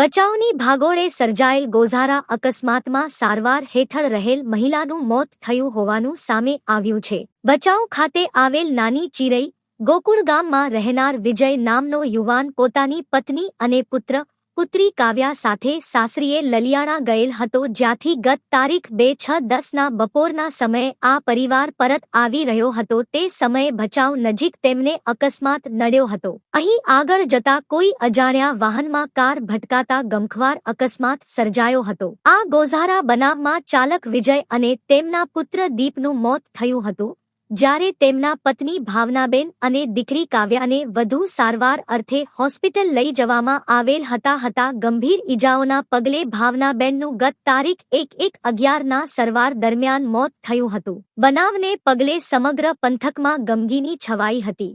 બચાવની ભાગોળે સર્જાયેલ ગોઝારા અકસ્માતમાં સારવાર હેઠળ રહેલ મહિલાનું મોત થયું હોવાનું સામે આવ્યું છે. બચાવ ખાતે આવેલ નાની ચિરઈ, ગોકુળ ગામમાં રહેનાર વિજય નામનો યુવાન પોતાની પત્ની અને પુત્ર પુત્રી કાવ્યા સાથે સાસરીએ લલિયાણા ગયેલ હતો જ્યાંથી ગત તારીખ બે છ દસના બપોરના સમયે આ પરિવાર પરત આવી રહ્યો હતો. તે સમયે ભચાઉ નજીક તેમને અકસ્માત નડ્યો હતો. અહીં આગળ જતા કોઈ અજાણ્યા વાહનમાં કાર ભટકાતા ગમખ્વાર અકસ્માત સર્જાયો હતો. આ ગોઝારા બનાવમાં ચાલક વિજય અને તેમના પુત્ર દીપનું મોત થયું હતું. જ્યારે તેમના પત્ની ભાવનાબેન અને દીકરી કાવ્યાને વધુ સારવાર અર્થે હોસ્પિટલ લઈ જવામાં આવેલ હતા હતા ગંભીર ઈજાઓના પગલે ભાવનાબેનનું ગત તારીખ એક એક અગિયારના સરવાર દરમિયાન મોત થયું હતું. બનાવને પગલે સમગ્ર પંથકમાં ગમગીની છવાઈ હતી.